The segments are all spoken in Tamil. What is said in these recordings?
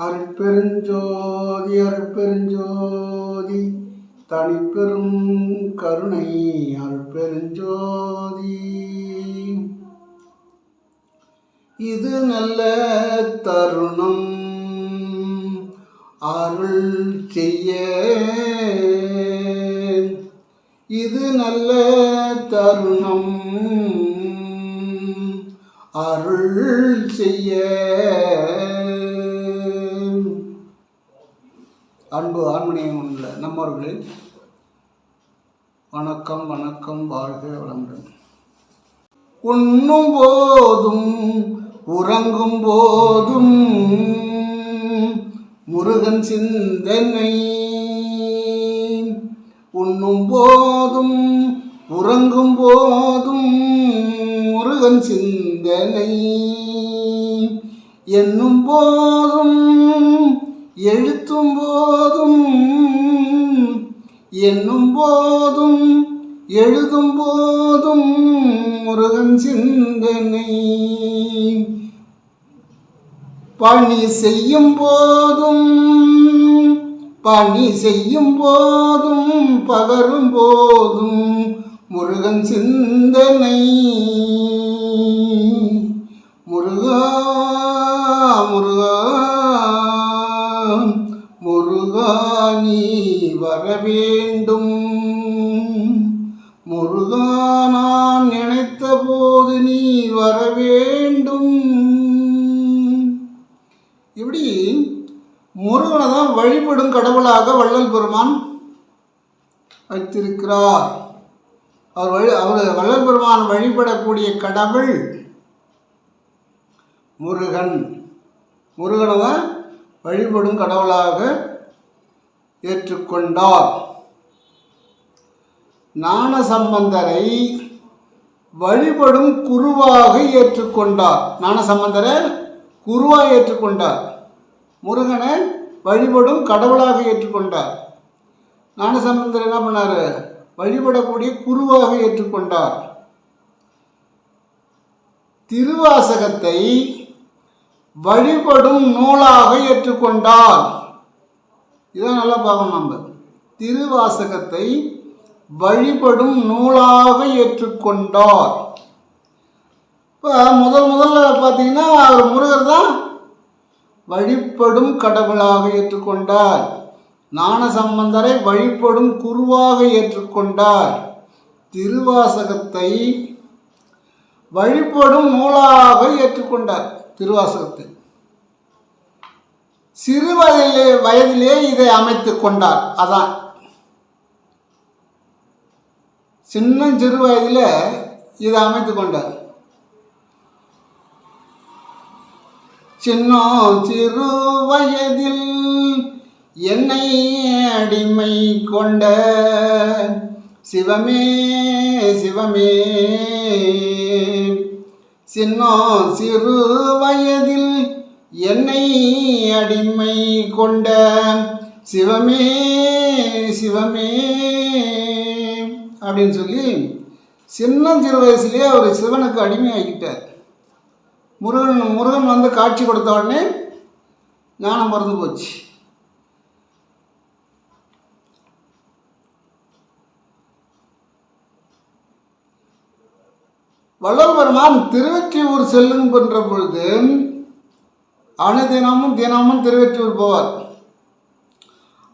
அருட்பெருஞ்சோதி அருட்பெருஞ்சோதி தனிப்பெரும் கருணை அருட்பெருஞ்சோதி. இது நல்ல தருணம் அருள் செய்ய. இது நல்ல தருணம் அருள் செய்ய. அன்பு ஆண்மணியம் உள்ள நம்மவர்களே வணக்கம் வணக்கம் வாழ்க வளமுடன். உண்ணும் போதும் உறங்கும் போதும் முருகன் சிந்தனை. உண்ணும் போதும் உறங்கும் போதும் முருகன் சிந்தனை. என்னும் போதும் எழுத்தும் போதும் என்னும் போதும் எழுதும் போதும் முருகன் சிந்தனை. பணி செய்யும் போதும் பணி செய்யும் போதும் பகரும் போதும் முருகன் சிந்தனை. வரவேண்டும் முருகா நான் நினைத்த போது நீ வர வேண்டும் இப்படி முருகனை தான் வழிபடும் கடவுளாக வள்ளல் பெருமான் வைத்திருக்கிறார். அவர் வழி அவர் வள்ளல் பெருமான் வழிபடக்கூடிய கடவுள் முருகன். முருகனை தான் வழிபடும் கடவுளாக ஏற்றுக்கொண்டார். ஞானசம்பந்தரை வழிபடும் குருவாக ஏற்றுக்கொண்டார். ஞானசம்பந்தரை குருவாக ஏற்றுக்கொண்டார். முருகனை வழிபடும் கடவுளாக ஏற்றுக்கொண்டார். ஞானசம்பந்தர் என்ன பண்ணார்? வழிபடக்கூடிய குருவாக ஏற்றுக்கொண்டார். திருவாசகத்தை வழிபடும் நூலாக ஏற்றுக்கொண்டார். இதான் நல்லா பார்க்கணும் நம்ம. திருவாசகத்தை வழிபடும் நூலாக ஏற்றுக்கொண்டார். இப்போ முதல் முதல்ல பார்த்தீங்கன்னா அவர் முருகர் தான் வழிபடும் கடவுளாக ஏற்றுக்கொண்டார். ஞான சம்பந்தரை வழிபடும் குருவாக ஏற்றுக்கொண்டார். திருவாசகத்தை வழிபடும் நூலாக ஏற்றுக்கொண்டார். திருவாசகத்தை. சிறு வயதிலே வயதிலே இதை அமைத்து கொண்டார். அதான். சின்ன சிறு வயதில் இதை அமைத்து கொண்டார். சின்ன சிறு வயதில் என்னை அடிமை கொண்ட சிவமே சிவமே. சின்ன சிறு வயதில் என்னை அடிமை கொண்ட சிவமே சிவமே அப்படின்னு சொல்லி சின்ன சிறு வயசுலேயே அவர் சிவனுக்கு அடிமை ஆகிட்டார் முருகன் முருகன் வந்து காட்சி கொடுத்த உடனே ஞானம் மறந்து போச்சு. வள்ளல் பெருமான் திருவெற்றியூர் செல்லும் பண்ணுற பொழுது அனுதினமும் தினமும் திருவெற்றியூர் போவார்.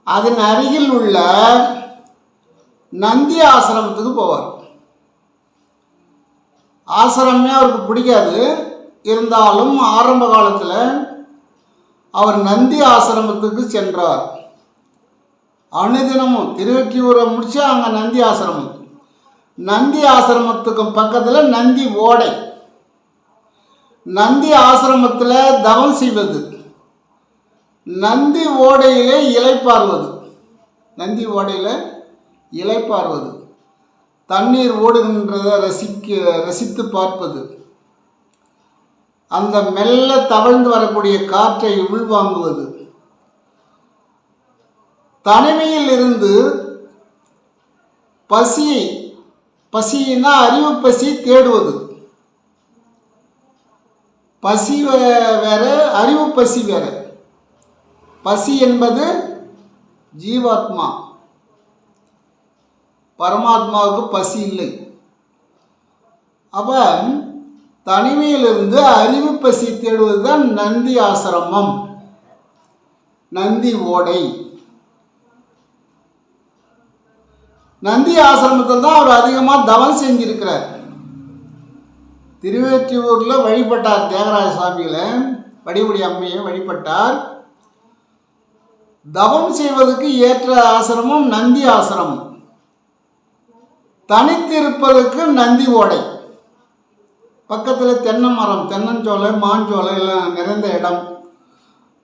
அதன் அருகில் உள்ள நந்தி ஆசிரமத்துக்கு போவார். ஆசிரமே அவருக்கு பிடிக்காது. இருந்தாலும் ஆரம்ப காலத்தில் அவர் நந்தி ஆசிரமத்துக்கு சென்றார். அனுதினமும் திருவெற்றியூரை முடிச்சு அங்கே நந்தி ஆசிரமம். நந்தி ஆசிரமத்துக்கு பக்கத்தில் நந்தி ஓடை. நந்தி ஆசிரமத்தில் தவம் செய்வது. நந்தி ஓடையிலே இலைப்பார்வது நந்தி ஓடையில் இலைப்பார்வது தண்ணீர் ஓடுகின்றதை ரசிக்க ரசித்து பார்ப்பது. அந்த மெல்ல தவழ்ந்து வரக்கூடிய காற்றை உள்வாங்குவது. தனிமையில் இருந்து பசியை பசின்னா அறிவு பசி தேடுவது. பசி வே- வேற அறிவு பசி வேற. பசி என்பது ஜீவாத்மா. பரமாத்மாவுக்கு பசி இல்லை. அப்போ தனிமையிலிருந்து அறிவு பசி தேடுவது தான் நந்தி ஆசிரமம். நந்தி ஓடை. நந்தி ஆசிரமத்தில் தான் அவர் அதிகமாக தவம் செஞ்சிருக்கிறார். திருவேற்றியூரில் வழிபட்டார் தியாகராஜ சுவாமிகளை வடிவுடி அம்மையை வழிபட்டார். தவம் செய்வதற்கு ஏற்ற ஆசிரமம் நந்தி ஆசிரமம். தனித்திருப்பதற்கு நந்தி ஓடை. பக்கத்தில் தென்னை மரம் தென்னஞ்சோலை மாஞ்சோலை எல்லாம் நிறைந்த இடம்.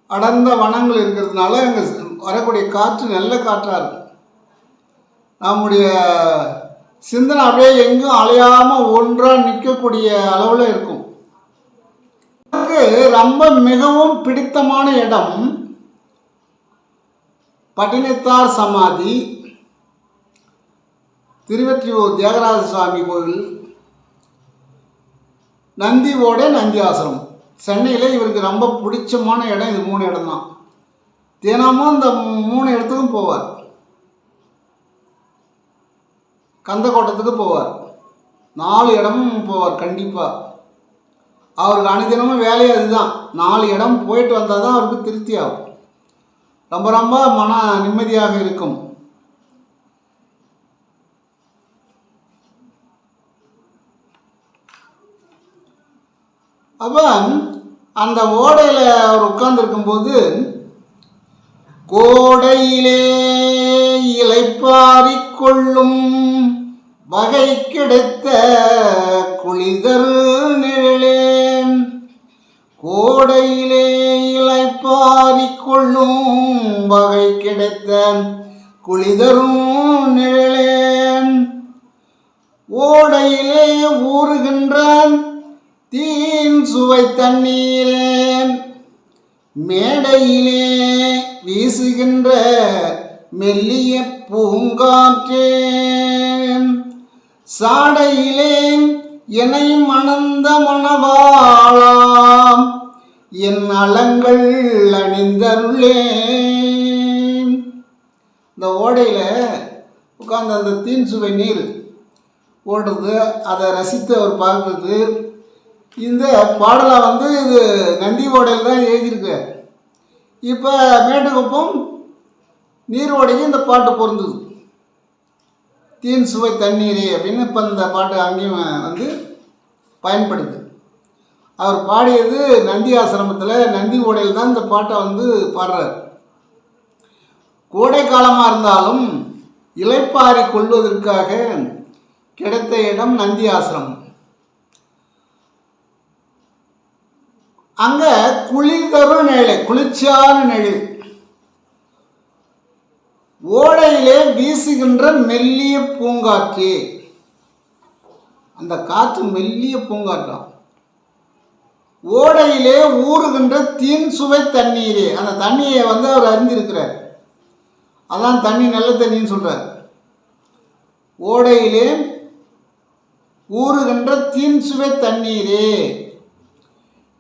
அடர்ந்த வனங்கள் இருக்கிறதுனால அங்கே வரக்கூடிய காற்று நல்ல காற்றாக இருக்கும். நம்முடைய சிந்தனை அப்படியே எங்கும் அலையாமல் ஒன்றாக நிற்கக்கூடிய அளவில் இருக்கும். எனக்கு ரொம்ப மிகவும் பிடித்தமான இடம் பட்டினத்தார் சமாதி. திருவெற்றியூர் தியாகராஜ சுவாமி கோவில் நந்தி ஓட நந்தி ஆசிரமம். சென்னையில் இவருக்கு ரொம்ப பிடிச்சமான இடம் இது மூணு இடம் தான் தினமும் இந்த மூணு இடத்துக்கும் போவார். கந்தக்கோட்டத்துக்கு போவார். நாலு இடமும் போவார் கண்டிப்பாக அவருக்கு அனுதினமும் வேலையே அதுதான். நாலு இடம் போயிட்டு வந்தால் தான் அவருக்கு திருப்தி ஆகும். ரொம்ப ரொம்ப மன நிம்மதியாக இருக்கும். அப்போ அந்த ஓடையில் அவர் உட்கார்ந்துருக்கும்போது கோடையிலே இலைப்பாரிக் கொள்ளும் வகை கிடைத்த குளிதர் நிழலேன் கோடையிலே இலைப்பாரிக் கொள்ளும் வகை கிடைத்த குளிதரும் நிழலேன் ஓடையிலே ஊறுகின்றான் தீன் சுவை தண்ணீரேன். மேடையிலே வீசுகின்ற மெல்லிய பூங்காற்றே சாடையிலே என்னை மணந்த மணவாளாம். என் அலங்கள் அணிந்தருளே இந்த ஓடையில் உட்கார்ந்து அந்த தீன் சுவை நீர் ஓடுறது அதை ரசித்து அவர் பார்க்குறது. இந்த பாடலை வந்து இது நந்தி ஓடையில் தான் எழுதியிருக்கு இப்போ மேட்டுக்குப்பம் நீர் இந்த பாட்டு பொருந்துது. தீன் சுவை தண்ணீரே அப்படின்னு இப்போ இந்த பாட்டு அங்கேயும் வந்து பயன்படுது. அவர் பாடியது நந்தி ஆசிரமத்தில் நந்தி ஓடையில் தான் இந்த பாட்டை வந்து பாடுறார். கோடை காலமாக இருந்தாலும் இலைப்பாரி கொள்வதற்காக கிடைத்த இடம் நந்தி ஆசிரமம். அங்கே குளிர் தரும் நிழல் குளிர்ச்சியான நிழல். ஓடையிலே வீசுகின்ற மெல்லிய பூங்காற்று. அந்த காற்று மெல்லிய பூங்காற்றாம். ஓடையிலே ஊறுகின்ற தீன் சுவை தண்ணீரே. அந்த தண்ணியை வந்து அவர் அறிந்திருக்கிறார். அதான் தண்ணி நல்ல தண்ணின்னு சொல்கிறார் ஓடையிலே ஊறுகின்ற தீன் சுவை தண்ணீரே.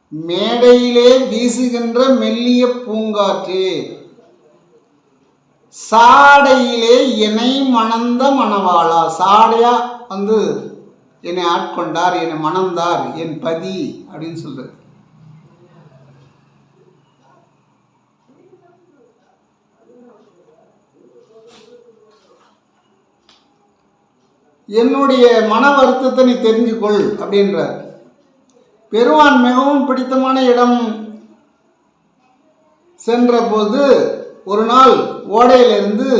மேடையிலே வீசுகின்ற மெல்லிய பூங்காற்று. சாடையிலே என்னை மணந்த மணவாளா? சாடையா வந்து என்னை ஆட்கொண்டார் என்னை மணந்தார் என் பதி அப்படின்னு சொல்றாரு. என்னுடைய மன வருத்தத்தை நீ தெரிஞ்சுக்கொள் அப்படின்றார். பெருவான் மிகவும் பிடித்தமான இடம் சென்றபோது ஒரு நாள் ஓடையிலிருந்து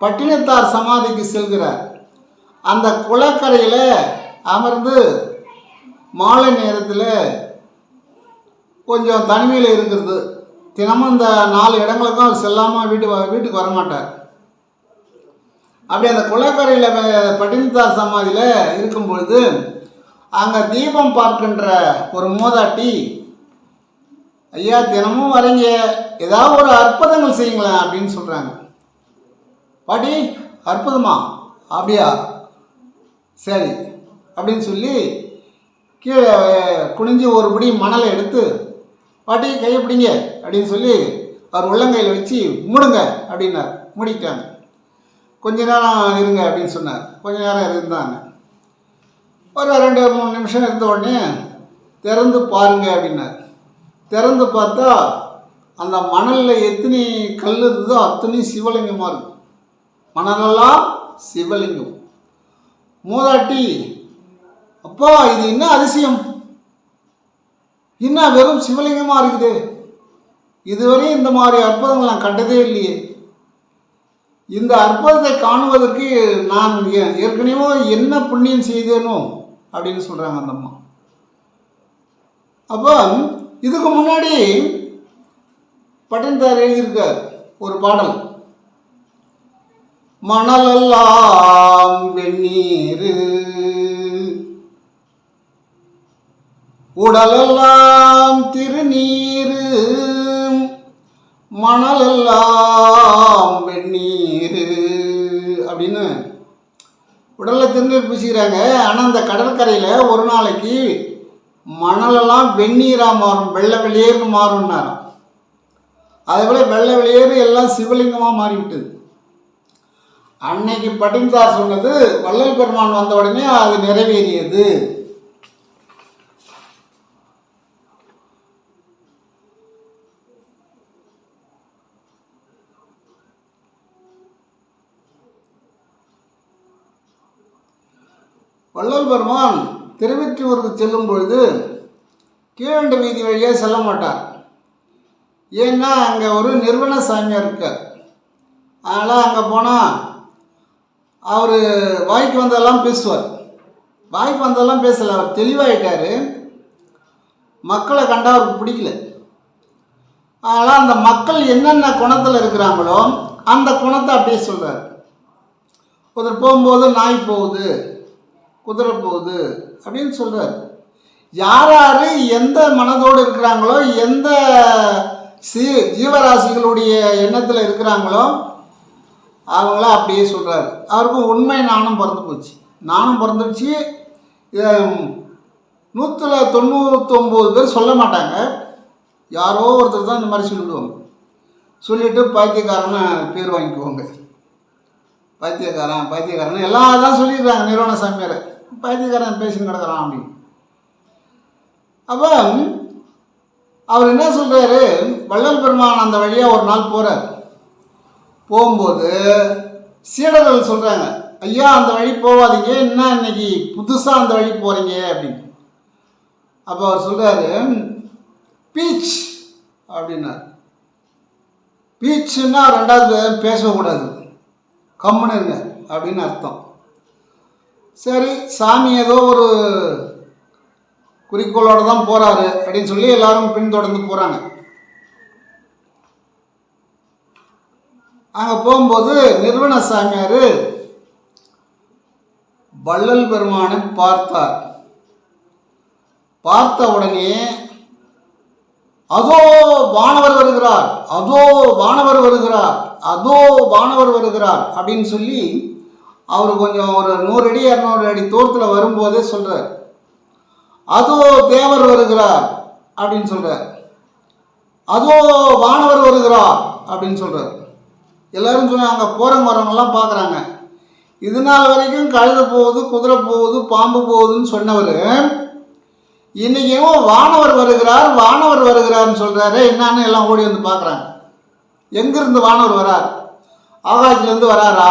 பட்டினத்தார் சமாதிக்கு செல்கிறார் அந்த குளக்கரையில் அமர்ந்து மாலை நேரத்தில் கொஞ்சம் தனிமையில் இருக்கிறது. தினமும் இந்த நாலு இடங்களுக்கும் அவர் செல்லாமல் வீட்டு வீட்டுக்கு வரமாட்டார் அப்படி அந்த குளக்கரையில் பட்டினத்தார் சமாதியில் இருக்கும் பொழுது அங்கே தீபம் பார்க்கின்ற ஒரு மூதாட்டி ஐயா தினமும் வரீங்க. ஏதாவது ஒரு அற்புதங்கள் செய்யுங்களேன் அப்படின்னு சொல்கிறாங்க பாட்டி அற்புதமா? அப்படியா? சரி. அப்படின்னு சொல்லி கீழே குனிஞ்சு ஒரு பிடி மணலை எடுத்து பாட்டி கையை பிடிங்க. அப்படின்னு சொல்லி அவர் உள்ளங்கையில் வச்சு மூடுங்க. அப்படின்னார். மூடிட்டாங்க கொஞ்ச நேரம் இருங்க அப்படின்னு சொன்னார். கொஞ்ச நேரம் இருந்தாங்க. ஒரு ரெண்டு மூணு நிமிஷம் இருந்த உடனே திறந்து பாருங்க அப்படின்னார். திறந்து பார்த்தா அந்த மணலில் எத்தனை கல் இருந்ததோ அத்தனை சிவலிங்கமாக இருக்கும் மணலெல்லாம் சிவலிங்கம். மூதாட்டி அப்பா இது என்ன அதிசயம்? என்ன வெறும் சிவலிங்கமாக இருக்குது? இதுவரையும் இந்த மாதிரி அற்புதங்கள் நான் கண்டதே இல்லையே. இந்த அற்புதத்தை காணுவதற்கு நான் ஏற்கனவே என்ன புண்ணியம் செய்தேனோ அப்படின்னு சொல்கிறாங்க அந்த அம்மா. அப்போ இதுக்கு முன்னாடி பட்டினத்தார் எழுதியிருக்கார் ஒரு பாடல். மணலெல்லாம் வெந்நீர். உடலெல்லாம் திருநீர். மணலெல்லாம் வெந்நீர். அப்படின்னு உடலில் திருநீர் பூசிக்கிறாங்க. ஆனால் அந்த கடற்கரையில் ஒரு நாளைக்கு மணலெல்லாம் வெந்நீராக மாறும் வெள்ளை வெளியேறுன்னு மாறும்னாராம். அதே போல் வெள்ளை வெளியேறு எல்லாம் சிவலிங்கமாக மாறிவிட்டது. அன்னைக்கு பட்டின்சார் சொன்னது வள்ளல் பெருமான் வந்த உடனே அது நிறைவேறியது. வள்ளல் பெருமான் திருவெற்றியூருக்கு செல்லும் பொழுது கீழண்டு வீதி வழியாக செல்ல மாட்டார். ஏன்னா அங்கே ஒரு நிறுவன சாமியார் இருக்கார். அதனால் அங்கே போனால் அவர் வாய்க்கு வந்ததெல்லாம் பேசுவார். வாய்க்கு வந்ததெல்லாம் பேசலை. அவர் தெளிவாயிட்டார். மக்களை கண்டா அவருக்கு பிடிக்கல. அதனால் அந்த மக்கள் என்னென்ன குணத்தில் இருக்கிறாங்களோ அந்த குணத்தை அப்படியே சொல்கிறார் ஒருத்தர் போகும்போது நாய் போகுது. குதிரை போகுது அப்படின்னு சொல்கிறார் யார் யார் எந்த மனதோடு இருக்கிறாங்களோ எந்த சீ ஜீவராசிகளுடைய எண்ணத்தில் இருக்கிறாங்களோ அவங்கள அப்படியே சொல்கிறார் அவருக்கும் உண்மை நானும் பிறந்து போச்சு. நானும் பிறந்துடுச்சு. நூற்றில் தொண்ணூத்தொம்பது பேர் சொல்ல மாட்டாங்க. யாரோ ஒருத்தர் தான் இந்த மாதிரி சொல்லிவிடுவாங்க சொல்லிவிட்டு பைத்தியக்காரனை பேர் வாங்கிக்குவாங்க. பைத்தியக்காரன் பைத்தியக்காரன் எல்லாம் தான் சொல்லிடுறாங்க நிறுவன சாமியாரை பைத்தியக்காரன் பேசின்னு கிடக்கிறான் அப்படின்னு. அப்போ அவர் என்ன சொல்கிறாரு வள்ளல் பெருமான் அந்த வழியாக ஒரு நாள் போகிறார் போகும்போது சீடர்கள் சொல்கிறாங்க ஐயா அந்த வழி போகாதீங்க. என்ன இன்னைக்கு புதுசாக அந்த வழி போகிறீங்க அப்படின்னு. அப்போ அவர் சொல்கிறாரு பீச் அப்படின்னார். பீச்சுன்னா ரெண்டாவது பேசக்கூடாது கம்முன்னு இருங்க அப்படின்னு அர்த்தம். சரி சாமி ஏதோ ஒரு குறிக்கோளோட தான் போகிறாரு அப்படின்னு சொல்லி எல்லாரும் பின்தொடர்ந்து போகிறாங்க அங்கே போகும்போது நிறுவன சாமியார் வள்ளல் பெருமானை பார்த்தார். பார்த்த உடனே அதோ வானவர் வருகிறார் அதோ வானவர் வருகிறார் அதோ வானவர் வருகிறார் அப்படின்னு சொல்லி அவர் கொஞ்சம் ஒரு நூறு அடி இரநூறு அடி தூரத்தில் வரும்போதே சொல்கிறார் அதோ தேவர் வருகிறார் அப்படின்னு சொல்கிறார் அதோ வானவர் வருகிறார் அப்படின்னு சொல்கிறார் எல்லாரும் சொன்னாங்க போகிற மரங்கள்லாம் பார்க்குறாங்க இது நாள் வரைக்கும் கழுத போகுது குதிரை போகுது பாம்பு போகுதுன்னு சொன்னவர் இன்றைக்கும் வானவர் வருகிறார் வானவர் வருகிறார்னு சொல்கிறாரு என்னான்னு எல்லாம் ஓடி வந்து பார்க்குறாங்க எங்கேருந்து வானவர் வரார்? ஆகாயத்துலேருந்து வராரா?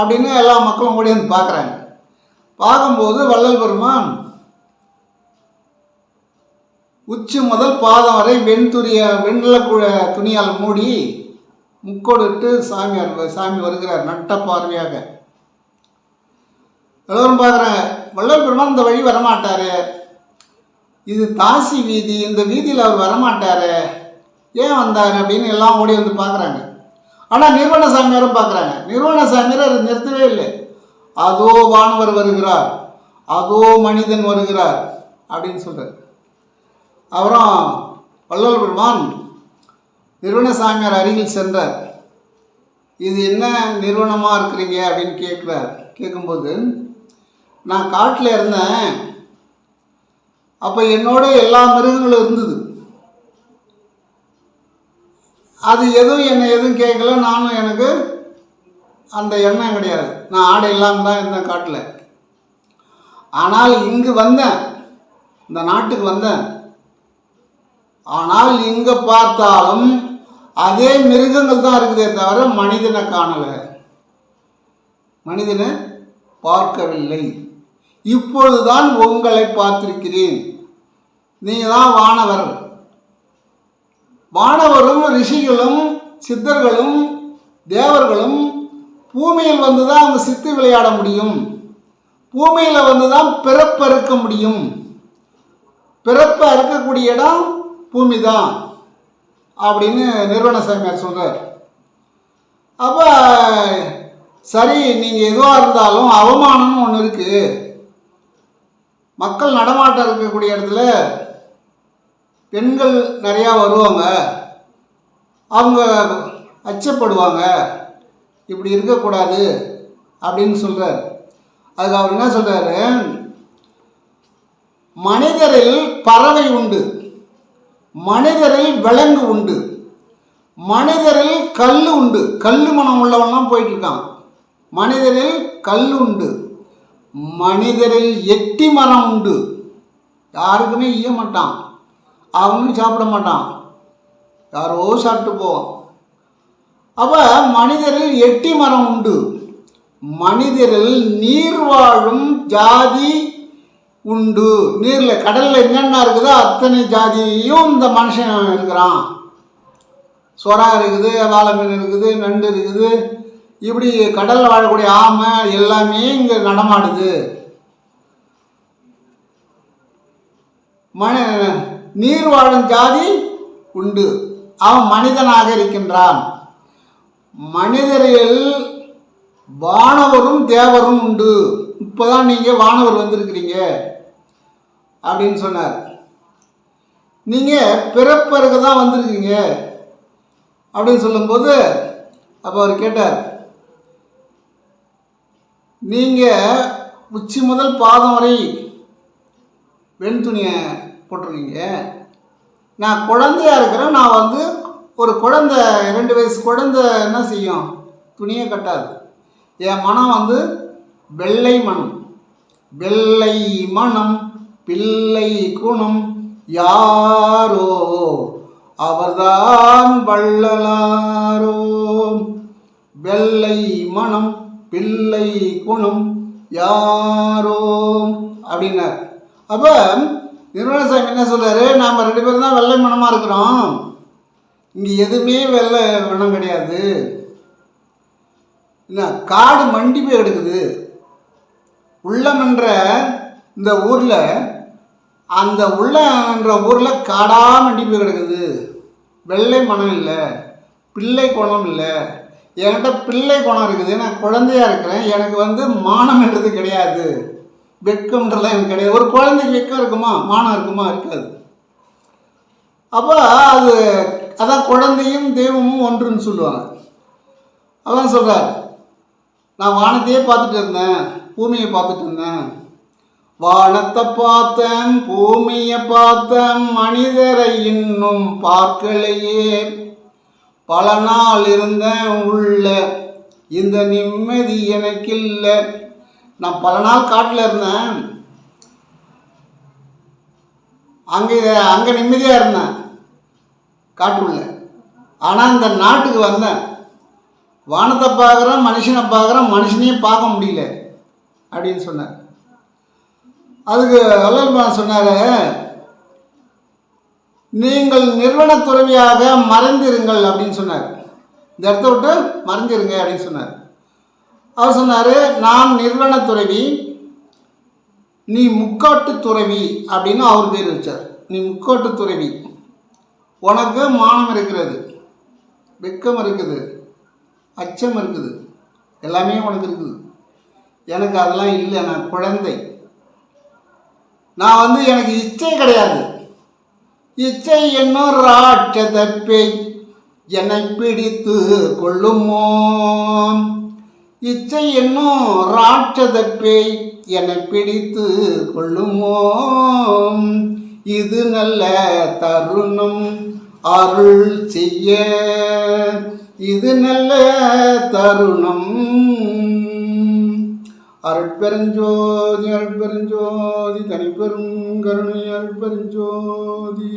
அப்படின்னு எல்லா மக்களும் ஓடி வந்து பார்க்குறாங்க. பார்க்கும்போது வள்ளல் பெருமான் உச்சி முதல் பாதம் வரை வெண்துரிய வெண்ணில குழ துணியால் மூடி முக்கோடிட்டு சாமியார் சாமி வருகிறார் நட்ட பார்வையாக. எல்லோரும் பார்க்குறாங்க வள்ளல் பெருமான் இந்த வழி வரமாட்டார். இது தாசி வீதி இந்த வீதியில் அவர் வரமாட்டார். ஏன் வந்தார் அப்படின்னு எல்லாம் ஓடி வந்து பார்க்குறாங்க. ஆனால் நிறுவன சாமியாரும் பார்க்குறாங்க. நிறுவன சாமியார் அதை நிறுத்தவே இல்லை. அதோ வானவர் வருகிறார். அதோ மனிதன் வருகிறார் அப்படின்னு சொல்கிறார் அப்புறம் வள்ளல் பெருமான் நிறுவன சாமியார் அருகில் சென்றார். இது என்ன நிறுவனமாக இருக்கிறீங்க அப்படின்னு கேட்குறார். கேட்கும்போது நான் காட்டில் இருந்தேன். அப்போ என்னோட எல்லா மிருகங்களும் இருந்தது. அது எதுவும் என்னை எதுவும் கேட்கல நானும் எனக்கு அந்த எண்ணம் கிடையாது. நான் ஆடை இல்லாமல் தான் இருந்தேன் காட்டில். ஆனால் இங்கு வந்தேன். இந்த நாட்டுக்கு வந்தேன். ஆனால் இங்கே பார்த்தாலும் அதே மிருகங்கள் தான் இருக்குதே தவிர மனிதனை காணலை. மனிதனை பார்க்கவில்லை. இப்பொழுதுதான் உங்களை பார்த்திருக்கிறேன். நீங்கள் தான் வானவர். வானவரும் ரிஷிகளும் சித்தர்களும் தேவர்களும் பூமியில் வந்து தான் அவங்க சித்து விளையாட முடியும். பூமியில் வந்து தான் பிறப்பு அறுக்க முடியும். பிறப்பு அறுக்கக்கூடிய இடம் பூமி தான் அப்படின்னு நிறுவன சாமியார் சொல்கிறார் அப்போ சரி நீங்கள் எதுவாக இருந்தாலும் அவமானம்னு ஒன்று இருக்குது மக்கள் நடமாட்டம் இருக்கக்கூடிய இடத்துல பெண்கள் நிறையா வருவாங்க. அவங்க அச்சப்படுவாங்க. இப்படி இருக்கக்கூடாது அப்படின்னு சொல்கிறார் அதுக்கு அவர் என்ன சொல்கிறாரு மனிதரில் பறவை உண்டு. மனிதரில் விலங்கு உண்டு. மனிதரில் கல் உண்டு. கல் மனம் உள்ளவன்லாம் போயிட்டுருக்கான். மனிதரில் கல் உண்டு. மனிதரில் எட்டி மரம் உண்டு. யாருக்குமே ஈய மாட்டான். அவனும் சாப்பிட மாட்டான். யாரோ சாப்பிட்டு போவான். அப்போ மனிதரில் எட்டி மரம் உண்டு. மனிதரில் நீர் வாழும் ஜாதி உண்டு. நீரில் கடலில் என்னென்ன இருக்குதோ அத்தனை ஜாதியும் இந்த மனுஷன் இருக்கிறான். சொரா இருக்குது வாழை மீன் இருக்குது நண்டு இருக்குது. இப்படி கடலில் வாழக்கூடிய ஆமை எல்லாமே இங்கே நடமாடுது. மன நீர் வாழும் ஜாதி உண்டு. அவன் மனிதனாக இருக்கின்றான். மனிதரில் வானவரும் தேவரும் உண்டு. இப்போதான் நீங்கள் வானவர் வந்திருக்கிறீங்க. அப்படின்னு சொன்னார். நீங்கள் பிறப்பருக்கு தான் வந்திருக்கீங்க அப்படின்னு சொல்லும்போது அப்போ அவர் கேட்டார் நீங்கள் உச்சி முதல் பாதம் வரை வெண் துணியை போட்டிருக்கீங்க. நான் குழந்தையா இருக்கிறேன். நான் வந்து ஒரு குழந்தை ரெண்டு வயசு குழந்தை என்ன செய்யும்? துணியை கட்டாது. என் மனம் வந்து வெள்ளை மனம். வெள்ளை மனம் பிள்ளை குணம் யாரோ? அவர்தான் வள்ளலாரோ? வெள்ளை மனம் பிள்ளை குணம் யாரோ? அப்படின்னார். அப்போ நிர்மலசாமி என்ன சொல்கிறாரு நாம் ரெண்டு பேரும் தான் வெள்ளை மனமாக இருக்கிறோம். இங்கே எதுவுமே வெள்ளை மனம் கிடையாது. என்ன காடு மண்டி போய் எடுக்குது உள்ளமன்ற இந்த ஊரில் அந்த உள்ளன்ற ஊரில் காடாக மண்டி போய் கிடக்குது. வெள்ளை மனம் இல்லை பிள்ளை குணம் இல்லை. என்கிட்ட பிள்ளை குணம் இருக்குது நான் குழந்தையா இருக்கிறேன். எனக்கு வந்து மானம்ன்றது கிடையாது. வெட்கம்ன்றலாம் எனக்கு கிடையாது. ஒரு குழந்தைக்கு வெக்கம் இருக்குமா? மானம் இருக்குமா? இருக்காது. அப்போ அது அதான் குழந்தையும் தெய்வமும் ஒன்றுன்னு சொல்லுவாங்க. அதான் சொல்கிறார் நான் வானத்தையே பார்த்துட்டு இருந்தேன். பூமியை பார்த்துட்டு இருந்தேன். வானத்தை பார்த்தேன் பூமியை பார்த்தேன் மனிதரை இன்னும் பார்க்கலையே. பல நாள் இருந்தேன் உள்ள. இந்த நிம்மதி எனக்கு இல்லை நான் பல நாள் காட்டில் இருந்தேன். அங்கே அங்கே நிம்மதியாக இருந்தேன். காட்டுக்குள்ள. ஆனால் இந்த நாட்டுக்கு வந்தேன். வானத்தை பார்க்குறேன் மனுஷனை பார்க்குறேன் மனுஷனையும் பார்க்க முடியல அப்படின்னு சொன்னார். அதுக்கு வல்லல்மான் சொன்னார் நீங்கள் நிறுவன துறவியாக மறைந்திருங்கள் அப்படின்னு சொன்னார். இந்த இடத்த விட்டு மறைஞ்சிருங்க அப்படின்னு சொன்னார். அவர் சொன்னார் நான் நிறுவன துறவி நீ முக்காட்டு துறவி அப்படின்னு அவர் பேர் வச்சார். நீ முக்காட்டு துறவி உனக்கு மானம் இருக்கிறது வெக்கம் இருக்குது அச்சம் இருக்குது எல்லாமே உனக்கு இருக்குது. எனக்கு அதெல்லாம் இல்லை நான் குழந்தை. நான் வந்து எனக்கு இச்சை கிடையாது. இச்சை என்னும் ராட்சத பேய் என்னை பிடித்து கொள்ளுமோ இச்சை என்னும் ராட்சத பேய் என்னை பிடித்து கொள்ளுமோ இது நல்ல தருணம் அருள் செய்ய. இது நல்ல தருணம் அருட்பெருஞ்சோதி அருட்பெருஞ்சோதி தனிப்பெரும் கருணை அருட்பெருஞ்சோதி.